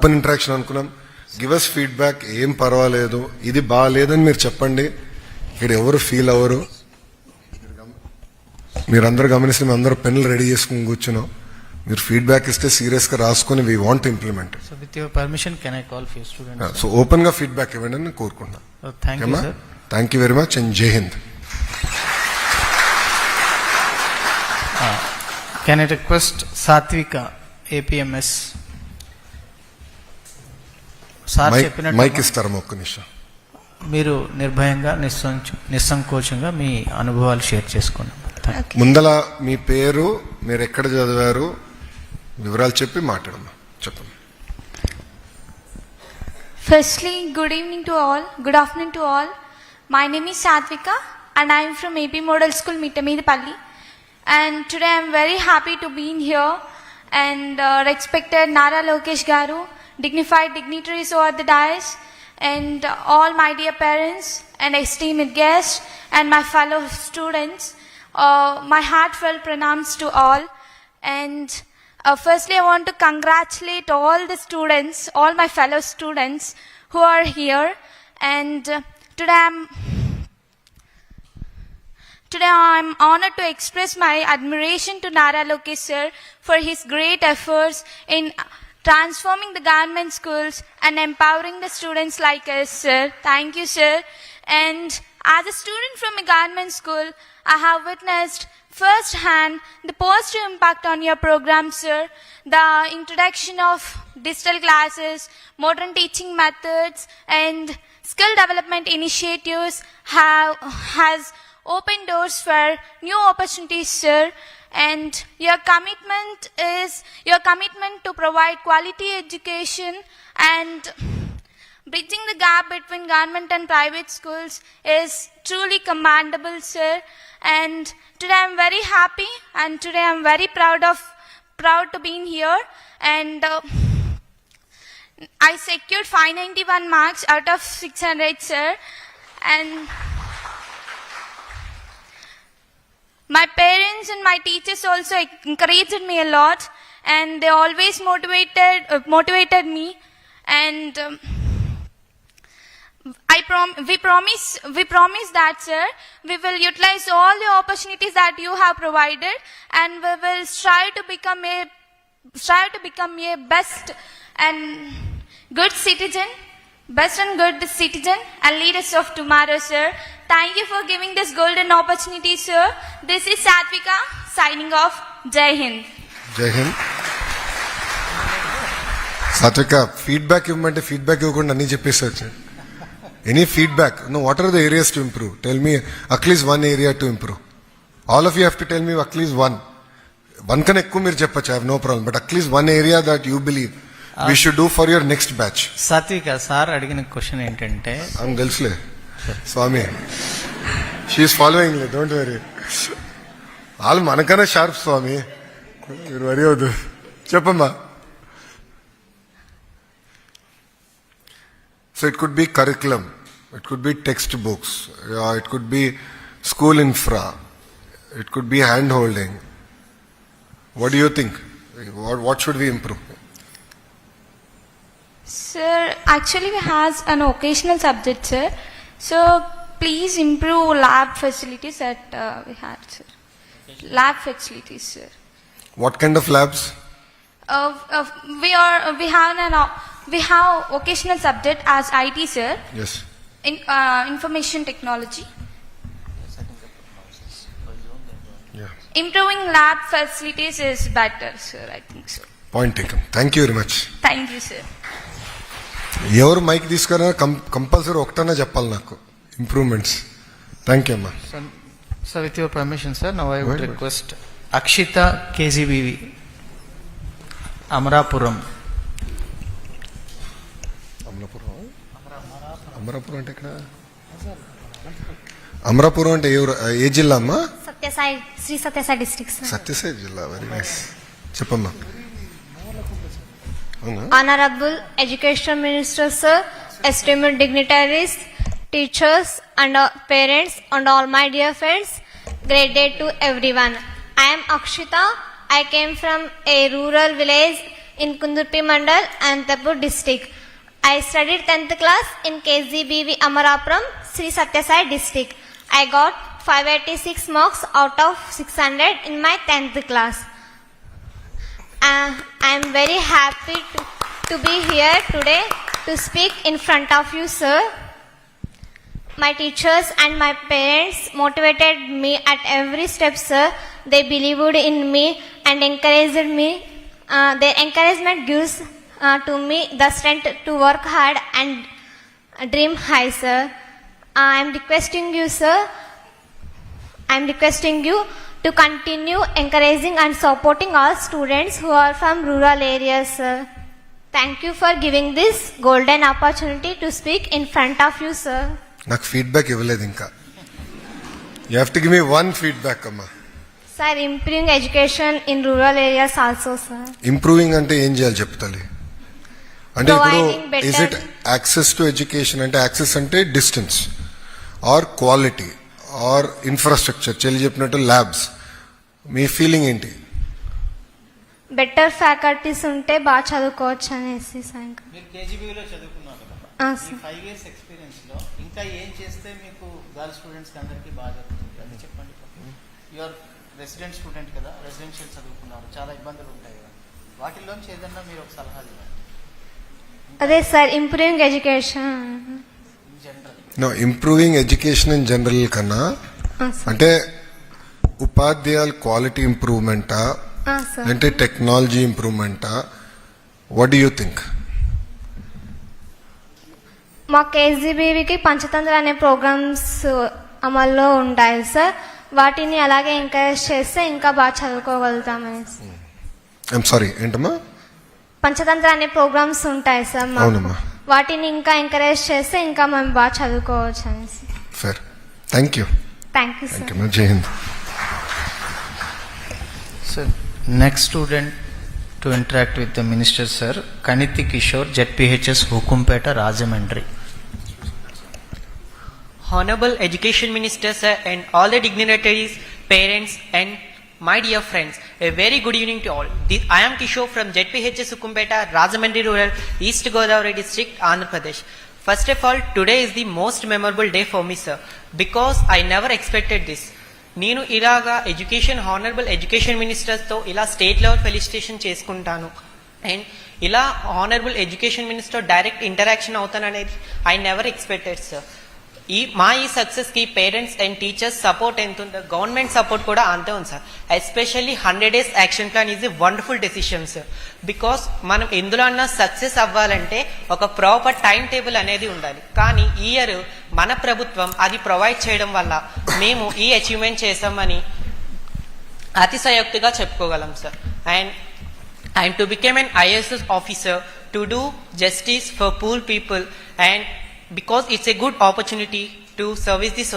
Open interaction అనుకున్నాం. Give us feedback ఏం పర్వాలేదు. ఇది బాగాలేదని మీరు చెప్పండి. ఇక్కడ ఎవరు ఫీల్ అవ్వరు. మీరందరూ గమనిస్తే మేము అందరూ పెన్నులు రెడీ చేసుకుని కూర్చున్నాం. మీరు ఫీడ్బ్యాక్ ఇస్తే సీరియస్గా రాసుకొని we want implement So with your permission, can I call few students? So ఓపెన్గా ఫీడ్బ్యాక్ ఇవ్వండి అని కోరుకుంటున్నాను you, sir. Thank you very much and Jai Hind Can I request Satvika, APMS? Mike మీరు నిర్భయంగా నిస్సంకోచంగా మీ అనుభవాలు షేర్ చేసుకున్నాం ముందల మీ పేరు మీరు ఎక్కడ చదివారు వివరాలు చెప్పి మాట్లాడమ్మా. చెప్పండి firstly good evening to all good afternoon to all my name is Satvika and I'm from AP model school Mittameedapalli and today I'm very happy to been here and respected Nara Lokesh garu dignified dignitaries over the dais, and all my dear parents and esteemed guests and my fellow students. Uh, my heartfelt pranams to all. And uh, firstly, I want to congratulate all the students, all my fellow students who are here. And uh, today I'm Today I'm honored to express my admiration to Nara Lokesh sir for his great efforts in transforming the government schools and empowering the students like us, sir. Thank you, sir. And as a student from a government school, I have witnessed firsthand the positive impact on your program, sir. The introduction of digital classes, modern teaching methods, and skill development initiatives have has opened doors for new opportunities, sir. And your commitment is your commitment to provide quality education and Bridging the gap between government and private schools is truly commendable, sir. And today I'm very happy and today I'm very proud of proud to be in here. And uh, I secured 591 marks out of 600, sir. And my parents and my teachers also encouraged me a lot, and they always motivated uh, motivated me. And um, I prom- we promise we promise that sir we will utilize all the opportunities that you have provided and we will strive to become a strive to become a best and good citizen best and good citizen and leaders of tomorrow sir. Thank you for giving this golden opportunity sir. This is Satvika signing off. Jai hind. జై హింద్ సాత్విక feedback ఇవ్వమంటే feedback ఇవ్వకుండా అన్ని చెప్పేసి any feedback no what are the areas to improve tell me at least one area to improve all of you have to tell me at least one one కన్నా ఎక్కువ మీరు చెప్పచ్చు have no problem but at least one area that you believe we should do for your next batch Satvika sir అడిగిన question ఏంటంటే ఆమె తెలుసులే స్వామి she is following లే డోంట్ వెరీ వాళ్ళు మనకన్నా షార్ప్ స్వామి మీరు వరి అవద్దు చెప్పమ్మా so it could be curriculum it could be text books it could be school infra it could be hand holding what you think what should we improve Sir, actually we has an occasional subject, sir. So please improve lab facilities that uh, we had, sir. Lab facilities, sir. What kind of labs? Uh, uh, we are we have an uh, we have occasional subject as IT, sir. Yes. In uh, information technology. Yeah. Improving lab facilities is better, sir. I think so. Point taken. Thank you very much. Thank you, sir. ఎవరు mike తీసుకున్నా కం compulsory ఒకటన్నా చెప్పాలి నాకు. Improvements thank you అమ్మా. Your permission, sir, now I would Wait, wait. request Akshita KGBV, Amrapuram. Amalapuram Amarapuram అంటే ఇక్కడ అమరాపురం అంటే ఏ జిల్లా అమ్మా? సత్యసాయి శ్రీ సత్యసాయి డిస్ట్రిక్ట్ సత్యసాయి జిల్లా వెరీ నైస్ చెప్పమ్మా. Honorable Education Minister Sir, esteemed dignitaries, teachers and parents and all my dear friends, great day to everyone. I am Akshita. I came from a rural village in Kundurpi Mandal, Anantapur district. I studied 10th class in KZBV Amarapuram, Sri Satyasai district. I got 586 marks out of 600 in my 10th class. Uh, I am very happy to, to be here today to speak in front of you, sir. My teachers and my parents motivated me at every step, sir. They believed in me and encouraged me. Uh, their encouragement gives uh, to me the strength to work hard and dream high, sir. I am requesting you, sir. I am requesting you to continue encouraging and supporting all students who are from rural areas, sir. Thank you for giving this golden opportunity to speak in front of you, sir. నాకు feedback ఇవ్వలేదు ఇంకా you have to give me one feedback అమ్మా Sir, improving education in rural areas also, sir. Improving అంటే ఏం చేయాలి చెప్తాలి అంటే ఇప్పుడు is it access to education అంటే యాక్సెస్ అంటే distance or quality or infrastructure చెల్లి చెప్పినట్టు ల్యాబ్స్ మీ ఫీలింగ్ ఏంటి? బెటర్ ఫ్యాకల్టీస్ ఉంటే బాగా చదువుకోవచ్చు అనేసి మీరు కేజీబీలో చదువుకున్నారు కదా. ఫైవ్ ఇయర్స్ ఎక్స్పీరియన్స్లో ఇంకా ఏం చేస్తే మీకు స్టూడెంట్స్కి అందరికీ బాగా జరుగుతుంది? అది చెప్పండి. యువర్ రెసిడెంట్ స్టూడెంట్ కదా రెసిడెన్షియల్ చదువుకున్నారు. చాలా ఇబ్బందులు ఉంటాయి కదా. వాటిల్లోంచి ఏదన్నా మీరు ఒక సలహా ఇవ్వండి. అదే sir improving education improving education in general కన్నా అంటే ఉపాధ్యాయుల క్వాలిటీ ఇంప్రూవ్మెంటా సార్ అంటే టెక్నాలజీ ఇంప్రూవ్మెంటా వాట్ యూ థింక్ మా కేజీబీవీకి పంచతంత్ర అనే ప్రోగ్రామ్స్ అమల్లో ఉంటాయి సార్ వాటిని అలాగే ఎంకరేజ్ చేస్తే ఇంకా బాగా చదువుకోగలుగుతామనేసి ఐఎమ్ సారీ ఏంటమ్మా? పంచతంత్ర అనే ప్రోగ్రామ్స్ ఉంటాయి సార్. అవునమ్మా. వాటిని ఇంకా ఎంకరేజ్ చేస్తే ఇంకా మేము బాగా చదువుకోవచ్చు అనేసి fair thank you thank you thank sir you Jai Hind so next student to interact with the minister sir Kaniti Kishore ZPHS Hukumpeta Rajahmundry Honorable Education Minister sir and all the dignitaries, parents and my dear friends a very good evening to all the I'm Kishore from ZPHS Ukkumpeta Rajahmundry rural east Godavari district Andhra Pradesh first of all today is the most memorable day for me sir because I never expected this నేను ఇలాగా education honourable education మినిస్టర్స్తో ఇలా state level felicitation చేసుకుంటాను. And ఇలా honourable education minister direct interaction అవుతాననేది I never expected sir ఈ మా ఈ సక్సెస్కి పేరెంట్స్ అండ్ టీచర్స్ సపోర్ట్ ఎంత ఉందో గవర్నమెంట్ సపోర్ట్ కూడా అంతే ఉంది sir. Especially hundred days action plan is a wonderful decision sir because మనం ఎందులో అన్నా సక్సెస్ అవ్వాలంటే ఒక ప్రాపర్ టైం టేబుల్ అనేది ఉండాలి. కానీ ఈ ఇయర్ మన ప్రభుత్వం అది ప్రొవైడ్ చేయడం వల్ల మేము ఈ అచీవ్మెంట్ చేసామని అతిశయోక్తిగా చెప్పుకోగలం sir and and to become an IAS officer to do justice for poor people and because it's a good opportunity to service the society.